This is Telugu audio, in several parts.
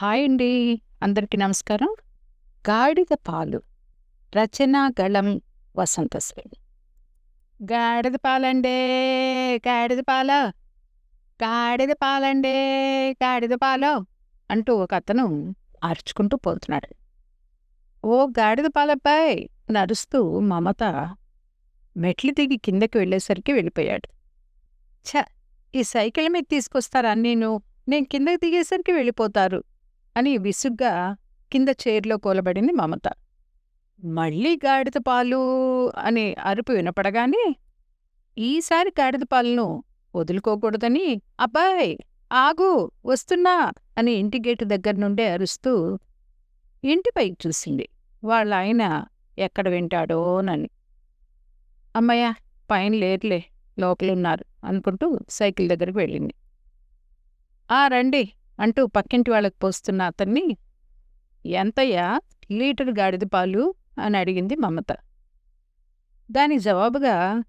హాయ్ అండి అందరికీ నమస్కారం. గాడిద పాలు రచనా గళం వసంతశ్రీ గాడిద పాలండే గాడిద పాల గాడిద పాలండే గాడిద పాలో అంటూ ఒక అతను అరుచుకుంటూ పోతున్నాడు. ఓ గాడిద పాలబ్బాయ్ నరుస్తూ మమత మెట్లు దిగి కిందకి వెళ్ళేసరికి వెళ్ళిపోయాడు. ఛ ఈ సైకిల్ మీద తీసుకొస్తారా నేను? నేను కిందకి దిగేసరికి వెళ్ళిపోతారు. అని విసుగ్గా కింద చైర్లో కూలబడింది మమత. మళ్ళీ గాడిద పాలు అనే అరుపు వినపడగానే ఈసారి గాడిద పాలను వదులుకోకూడదని అబ్బాయ్ ఆగు వస్తున్నా అని ఇంటి గేటు దగ్గర నుండే అరుస్తూ ఇంటిపైకి చూసింది. వాళ్ళ ఆయన ఎక్కడ వింటాడోనని. అమ్మయ్య పైన లేర్లే లోపలున్నారు అనుకుంటూ సైకిల్ దగ్గరికి వెళ్ళింది. ఆ రండి అంటూ పక్కింటి వాళ్ళకి పోస్తున్న అతన్ని ఎంతయ్యా లీటర్ గాడిద పాలు? అని అడిగింది మమత. దాని జవాబుగా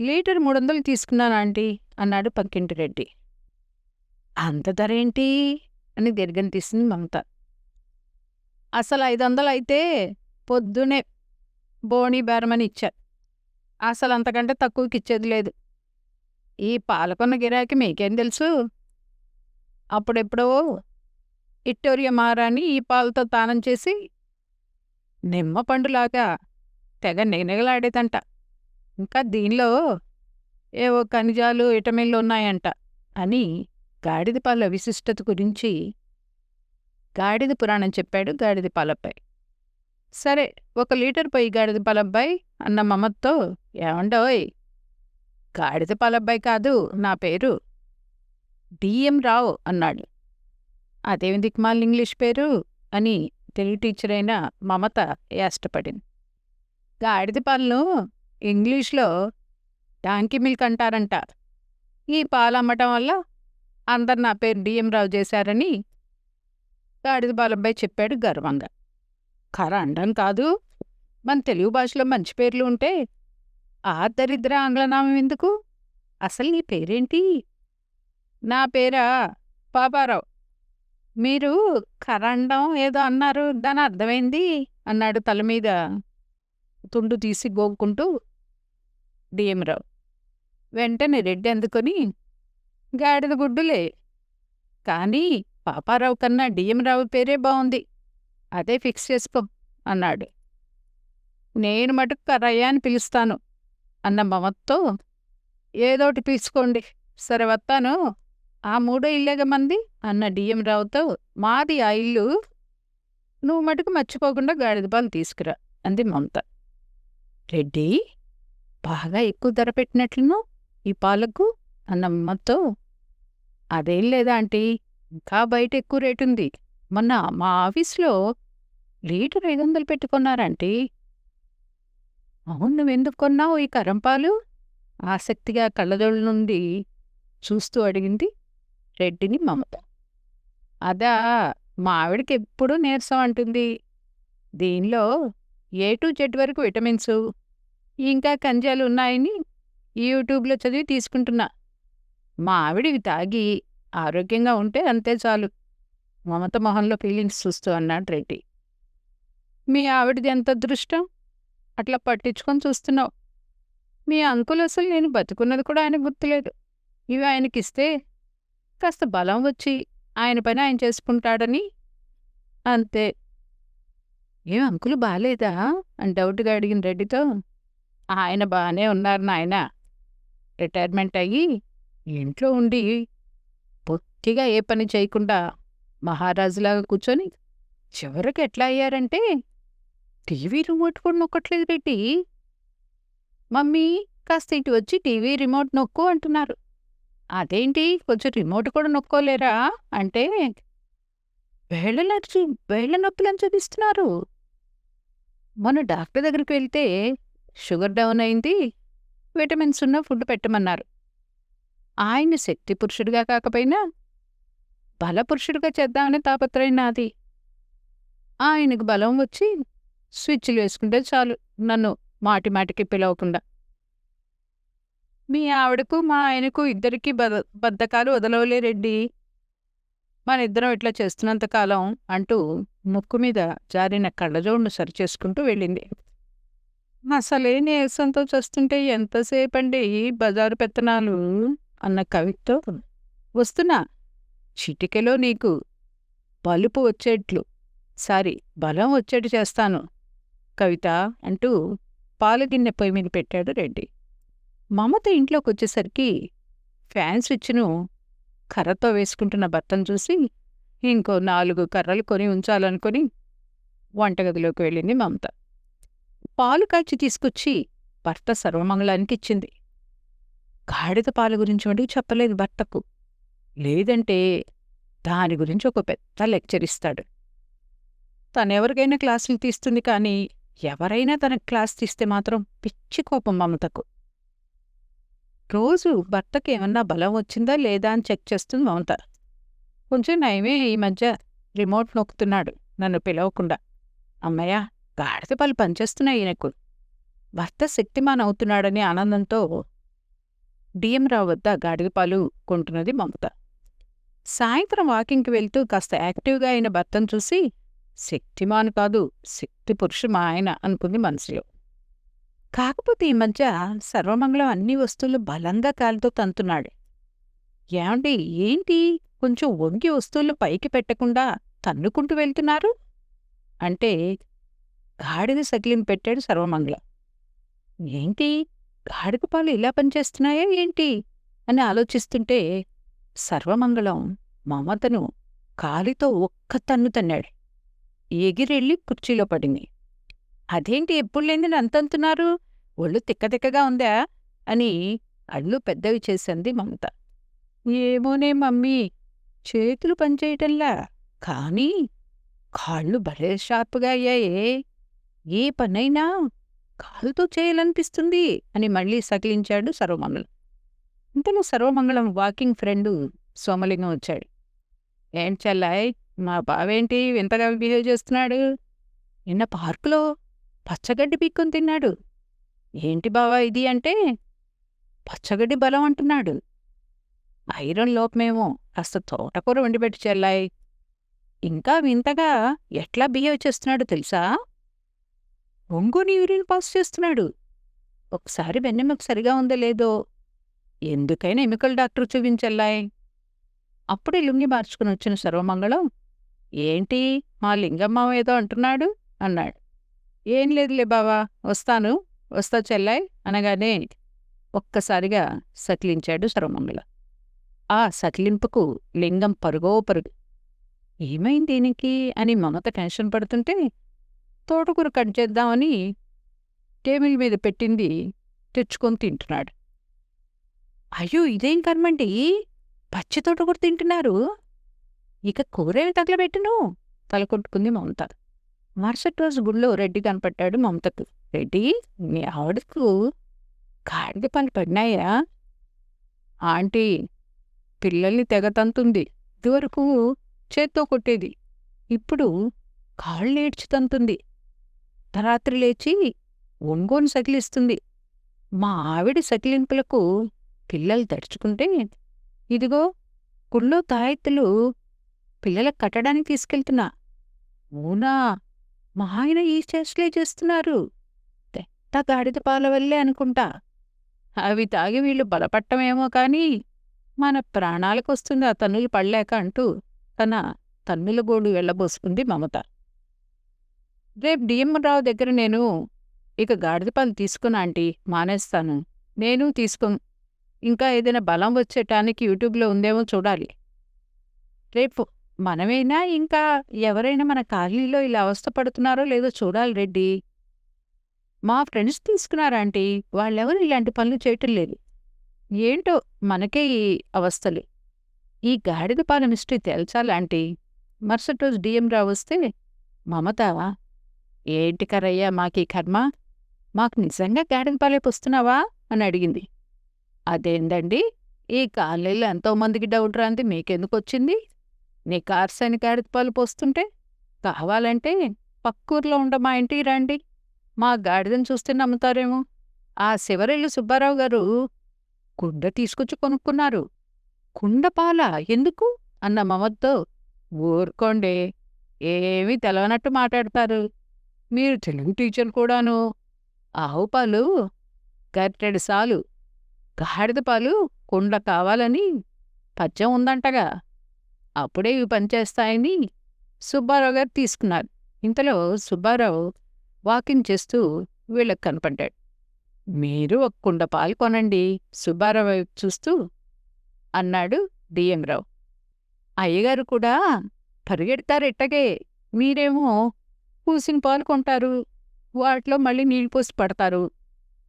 లీటర్ మూడు వందలు తీసుకున్నాను ఆంటీ అన్నాడు పక్కింటి రెడ్డి. అంత ధర ఏంటి? అని దీర్ఘం తీసింది మమత. అసలు ఐదు వందలు అయితే పొద్దునే బోణి బేరమని ఇచ్చారు అసలు అంతకంటే తక్కువకి ఇచ్చేది లేదు. ఈ పాలకొన్న గిరాకీ మీకేం తెలుసు? అప్పుడెప్పుడో ఇట్టోరియ మారాని ఈ పాలతో తానం చేసి నిమ్మ పండులాగా తెగ నిగనిగలాడేదంట ఇంకా దీనిలో ఏవో ఖనిజాలు విటమిన్లు ఉన్నాయంట అని గాడిద పాల విశిష్టత గురించి గాడిద పురాణం చెప్పాడు గాడిద పాలపై సరే ఒక లీటర్ పోయి గాడిద పాలబ్బాయి అన్న మమత్తో ఏమండోయ్ గాడిద పాలబ్బాయి కాదు నా పేరు డిఎం రావు అన్నాడు. అదేమి దిక్మాల్ ఇంగ్లీష్ పేరు? అని తెలుగు టీచర్ అయిన మమత ఏష్టపడింది. గాడిద పాలను ఇంగ్లీష్లో డాంకీ మిల్క్ అంటారంట. ఈ పాలు అమ్మటం వల్ల అందరు నా పేరు డిఎం రావు చేశారని గాడిద పాలబ్బాయి చెప్పాడు గర్వంగా. కర అండం కాదు. మన తెలుగు భాషలో మంచి పేర్లు ఉంటే ఆ దరిద్ర ఆంగ్లనామం ఎందుకు? అసలు నీ పేరేంటి? నా పేరా పాపారావు. మీరు కరండం ఏదో అన్నారు దాని అర్థమైంది? అన్నాడు తల మీద తుండు తీసి గోక్కుంటూ డిఎంరావు వెంటనే రెడ్డి అందుకొని గాడిద గుడ్డులే. కానీ పాపారావు కన్నా డిఎంరావు పేరే బాగుంది అదే ఫిక్స్ చేసుకో అన్నాడు. నేను మటుకు కరయ్య అని పిలుస్తాను. అన్న మమత్తో ఏదోటి తీసుకోండి సరే వస్తాను ఆ మూడో ఇల్లేగా మంది అన్న డిఎం రావుతో మాది ఆ ఇల్లు నువ్వు మటుకు మర్చిపోకుండా గాడిద పాలు తీసుకురా అంది మమత. రెడ్డి బాగా ఎక్కువ ధర పెట్టినట్లును ఈ పాలకు అన్న మమ్మతో అదేం లేదా ఆంటీ ఇంకా బయట ఎక్కువ రేటుంది. మొన్న మా ఆఫీస్లో లీటర్ ఐదు వందలు పెట్టుకున్నారంటీ అవును నువ్వెందుకు కొన్నావు ఈ కరంపాలు ఆసక్తిగా కళ్ళజోళ్ళ నుండి చూస్తూ అడిగింది రెడ్డిని మమత. అదా మా ఆవిడకి ఎప్పుడూ నీరసం అంటుంది. దీనిలో ఏ టు జెడ్ వరకు విటమిన్స్ ఇంకా కంజాలు ఉన్నాయని యూట్యూబ్లో చదివి తీసుకుంటున్నా. మా ఆవిడివి తాగి ఆరోగ్యంగా ఉంటే అంతే చాలు. మమత మొహంలో ఫీలింగ్స్ చూస్తూ అన్నాడు రెడ్డి. మీ ఆవిడది ఎంత అదృష్టం? అట్లా పట్టించుకొని చూస్తున్నావు. మీ అంకుల్ అసలు నేను బతుకున్నది కూడా ఆయనకు గుర్తులేదు. ఇవి ఆయనకిస్తే కాస్త బలం వచ్చి ఆయన పని ఆయన చేసుకుంటాడని? అంతే. ఏం అంకులు బాలేదా? అని డౌట్గా అడిగిన రెడ్డితో. ఆయన బాగానే ఉన్నారు నాయన. రిటైర్మెంట్ అయ్యి ఇంట్లో ఉండి పొత్తిగా ఏ పని చేయకుండా మహారాజులాగా కూర్చొని చివరికి ఎట్లా అయ్యారంటే టీవీ రిమోట్ కూడా నొక్కట్లేదు రెడ్డి. మమ్మీ కాస్త ఇటు వచ్చి టీవీ రిమోట్ నొక్కు అంటున్నారు. అదేంటి? కొంచెం రిమోట్ కూడా నొక్కోలేరా? అంటే వేళ్ళ నచ్చి వేళ్ళ నొప్పులని చూపిస్తున్నారు. మొన్న డాక్టర్ దగ్గరికి వెళ్తే షుగర్ డౌన్ అయింది విటమిన్స్ ఉన్న ఫుడ్ పెట్టమన్నారు. ఆయన శక్తి పురుషుడిగా కాకపోయినా బలపురుషుడిగా చేద్దామనే తాపత్రయం నాది. ఆయనకు బలం వచ్చి స్విచ్లు వేసుకుంటే చాలు నన్ను మాటి మాటికి పిలవకుండా. మీ ఆవిడకు మా ఆయనకు ఇద్దరికీ బద బద్ధకాలు వదలవలే రెడ్డి. మన ఇద్దరం ఇట్లా చేస్తున్నంతకాలం అంటూ ముక్కు మీద జారిన కళ్ళజోడును సరిచేసుకుంటూ వెళ్ళింది. అసలే నీరసంతో చూస్తుంటే ఎంతసేపండి బజారు పెత్తనాలు? అన్న కవితో వస్తున్నా చిటికెలో నీకు బలుపు వచ్చేట్లు. సారీ బలం వచ్చేట్టు చేస్తాను కవిత అంటూ పాలగిన్నె పొయ్యి మీద పెట్టాడు రెడ్డి. మమత ఇంట్లోకి వచ్చేసరికి ఫ్యాన్ స్విచ్ను కర్రతో వేసుకుంటున్న భర్తను చూసి ఇంకో నాలుగు కర్రలు కొని ఉంచాలనుకొని వంటగదిలోకి వెళ్ళింది మమత. పాలు కాచి తీసుకొచ్చి భర్త సర్వమంగళానికి ఇచ్చింది. గాడిద పాల గురించి అడిగి చెప్పలేదు భర్తకు. లేదంటే దాని గురించి ఒక పెద్ద లెక్చర్ ఇస్తాడు. తనెవరికైనా క్లాసులు తీస్తుంది కానీ ఎవరైనా తనకు క్లాస్ తీస్తే మాత్రం పిచ్చి కోపం మమతకు. రోజు భర్తకి ఏమన్నా బలం వచ్చిందా లేదా అని చెక్ చేస్తుంది మమత. కొంచెం నయమే ఈ మధ్య రిమోట్ నొక్కుతున్నాడు నన్ను పిలవకుండా. అమ్మయ్య గాడిద పలు పనిచేస్తున్నాయి ఈయనకు. భర్త శక్తిమాన్ అవుతున్నాడని ఆనందంతో డిఎం రావు వద్ద గాడిద పాలు కొంటున్నది మమత. సాయంత్రం వాకింగ్కి వెళ్తూ కాస్త యాక్టివ్గా అయిన భర్తను చూసి శక్తిమాన్ కాదు శక్తి పురుషు మా ఆయన అనుకుంది మనసులో. కాకపోతే ఈ మధ్య సర్వమంగళం అన్ని వస్తువులు బలంగా కాలుతో తంతున్నాడు. ఏమండి ఏంటి? కొంచెం వంగి వస్తువులు పైకి పెట్టకుండా తన్నుకుంటూ వెళ్తున్నారు? అంటే గాడిద సకిలిం పెట్టాడు సర్వమంగళం. ఏంటి? గాడిద పాలు ఇలా పనిచేస్తున్నాయా ఏంటి? అని ఆలోచిస్తుంటే సర్వమంగళం మమతను కాలితో ఒక్క తన్ను తన్నాడు. ఎగిరెళ్ళి కుర్చీలో పడింది. అదేంటి ఎప్పుడు లేని అంతంతున్నారు? ఒళ్ళు తిక్కతిక్కగా ఉందా? అని అళ్ళు పెద్దవి చేసింది మమత. ఏమోనే మమ్మీ చేతులు పనిచేయటంలా. కానీ కాళ్ళు భలే షార్ప్గా అయ్యాయే. ఏ పనైనా కాలుతో చేయాలనిపిస్తుంది అని మళ్ళీ సకిలించాడు సర్వమంగళం. ఇంతలో సర్వమంగళం వాకింగ్ ఫ్రెండు సోమలింగం వచ్చాడు. ఏం చల్లాయ్ మా బావేంటి? వింతగా బిహేవ్ చేస్తున్నాడు? నిన్న పార్కులో పచ్చగడ్డి పీక్కుని తిన్నాడు. ఏంటి బావా ఇది అంటే? పచ్చగడ్డి బలం అంటున్నాడు. ఐరన్ లోపమేమో కాస్త తోటకూర వండిపెట్టి చెల్లాయ్. ఇంకా వింతగా ఎట్లా బిహేవ్ చేస్తున్నాడు తెలుసా? ఒంగోని యూరిన్ పాస్ చేస్తున్నాడు. ఒకసారి వెన్నెముక సరిగా ఉందో లేదో? ఎందుకైనా ఎమికల్ డాక్టర్ చూపించెల్లాయ్. అప్పుడే లుంగి మార్చుకుని వచ్చిన సర్వమంగళం ఏంటి మా లింగమ్మ ఏదో అంటున్నాడు? అన్నాడు. ఏం లేదులే బావా వస్తాను. వస్తా చెల్లాయ్ అనగానే ఒక్కసారిగా సకిలించాడు సర్వమంగళ. ఆ సకిలింపుకు లింగం పరుగో పరుగు. ఏమైంది దీనికి? అని మమత టెన్షన్ పడుతుంటే తోటకూర కట్ చేద్దామని టేబుల్ మీద పెట్టింది తెచ్చుకొని తింటున్నాడు. అయ్యో ఇదేం కర్మండి పచ్చి తోటకూర తింటున్నారు. ఇక కూరేమి తగలబెట్టును? తలకొట్టుకుంది మమత. మరుసటి రోజు గుళ్ళో రెడ్డి కనపడ్డాడు మమతకు. రెడ్డి మీ ఆవిడకు గాడిద పని పడినాయా? ఆంటీ పిల్లల్ని తెగతంతుంది ఇదివరకు చేత్తో కొట్టేది. ఇప్పుడు కాళ్ళు ఏడ్చి తంతుంది. రాత్రి లేచి ఒంగోని సకిలిస్తుంది. మా ఆవిడ సకిలింపులకు పిల్లలు తడుచుకుంటే ఇదిగో గుళ్ళో తాయెత్తులు పిల్లలకు కట్టడానికి తీసుకెళ్తున్నా. ఊనా? మా ఆయన ఈ చేష్టలే చేస్తున్నారు. తెట్ట గాడిద పాల వల్లే అనుకుంటా. అవి తాగి వీళ్ళు బలపట్టమేమో కాని మన ప్రాణాలకొస్తుంది ఆ తన్నులు పడలేక అంటూ తన తన్నుల గోడు వెళ్ళబోసుకుంది మమత. రేపు డిఎం రావు దగ్గర నేను ఇక గాడిద పాలు తీసుకున్నా ఆంటీ మానేస్తాను. నేను తీసుకోను ఇంకా ఏదైనా బలం వచ్చేటానికి యూట్యూబ్లో ఉందేమో చూడాలి. రేపు మనమైనా ఇంకా ఎవరైనా మన కాలనీలో ఇలా అవస్థపడుతున్నారో లేదో చూడాలి రెడ్డి. మా ఫ్రెండ్స్ తీసుకున్నారంటే వాళ్ళెవరు ఇలాంటి పనులు చేయటం లేదు. ఏంటో మనకే ఈ అవస్థలు. ఈ గాడిద పాల హిస్టరీ తేల్చాలంటే మరుసటి రోజు డిఎం రావు వస్తే మమత ఏంటి కరయ్యా మాకీ కర్మ? మాకు నిజంగా గాడిద పాలే వస్తున్నావా అని అడిగింది. అదేందండి? ఈ కాలనీలో ఎంతోమందికి డౌట్ రాంది మీకెందుకు వచ్చింది? నీ కార్సని గాడిద పాలు పోస్తుంటే కావాలంటే పక్కూర్లో ఉండ మా ఇంటికి రండి. మా గాడిదని చూస్తే నమ్ముతారేమో. ఆ శివరెల్లు సుబ్బారావు గారు కుండ తీసుకొచ్చి కొనుక్కున్నారు. కుండ పాల ఎందుకు? అన్న మమత్తో ఊరుకోండి. ఏమీ తెలవనట్టు మాట్లాడతారు. మీరు తెలుగు టీచర్ కూడాను. ఆవు పాలు గరిటెడు సాలు. గాడిద పాలు కుండ కావాలని పద్యం ఉందంటగా. అప్పుడే ఇవి పనిచేస్తాయని సుబ్బారావు గారు తీసుకున్నారు. ఇంతలో సుబ్బారావు వాకింగ్ చేస్తూ వీళ్ళకి కనపడ్డాడు. మీరు ఒక కుండ పాలు కొనండి సుబ్బారావు వైపు చూస్తూ అన్నాడు డిఎం రావు అయ్యగారు కూడా పరిగెడతారెట్టగే మీరేమో పూసిన పాలు కొంటారు వాటిలో మళ్ళీ నీళ్ళు పోసి పడతారు.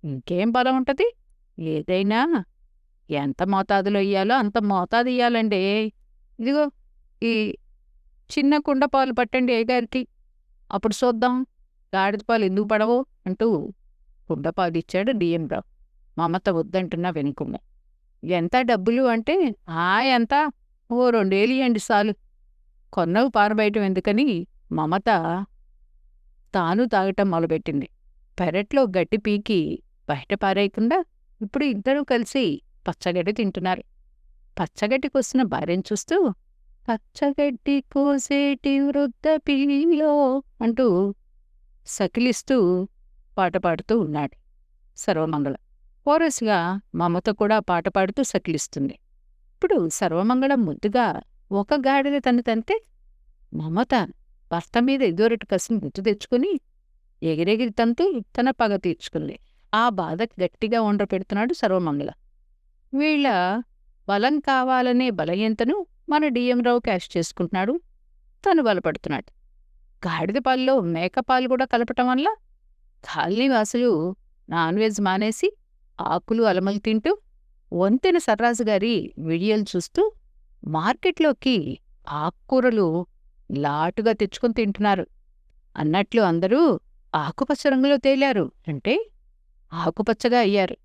ఇంకేం బలం ఉంటది? ఏదైనా ఎంత మోతాదులో ఇయ్యాలో అంత మోతాదు ఇయ్యాలండి. ఇదిగో ఈ చిన్న కుండ పాలు పట్టండి అయ్యగారికి. అప్పుడు చూద్దాం గాడిద పాలు ఎందుకు పడవు అంటూ కుండపాలు ఇచ్చాడు డిఎం రావు. మమత వద్దంటున్నా వెనుకున్న ఎంత డబ్బులు అంటే ఆ ఎంత ఓ రెండేళ్ళు ఇవ్వండి చాలు. కొన్నవి పారబయటం ఎందుకని మమత తాను తాగటం మొదలుపెట్టింది. పెరట్లో గట్టి పీకి బయట పారేయకుండా ఇప్పుడు ఇద్దరూ కలిసి పచ్చగడ్డి తింటున్నారు. పచ్చగడ్డికి వస్తున్న భార్యను చూస్తూ పచ్చగడ్డి కోసేటి వృద్ధ పిల్లో అంటూ సకిలిస్తూ పాట పాడుతూ ఉన్నాడు సర్వమంగళ. కోరస్గా మమత కూడా పాట పాడుతూ సకిలిస్తుంది. ఇప్పుడు సర్వమంగళం ముద్దుగా ఒక గాడిద తను తంతే మమత భర్త మీద ఎదురటి కసి ముద్దు తెచ్చుకుని ఎగిరెగిరి తంతూ తన పగ తీర్చుకుంది. ఆ బాధ గట్టిగా ఉండ పెడుతున్నాడు సర్వమంగళ. వీళ్ళ బలం కావాలనే బలయంతను మన డిఎం రావు క్యాష్ చేసుకుంటున్నాడు. తను బలపడుతున్నాడు. గాడిద పాలలో మేకపాలు కూడా కలపటం వల్ల కాలనీవాసులు నాన్ వెజ్ మానేసి ఆకులు అలమలు తింటూ వంతెన సర్రాజు గారి వీడియోలు చూస్తూ మార్కెట్లోకి ఆకుకూరలు లాటుగా తెచ్చుకొని తింటున్నారు. అన్నట్లు అందరూ ఆకుపచ్చ రంగులో తేలారు. అంటే ఆకుపచ్చగా అయ్యారు.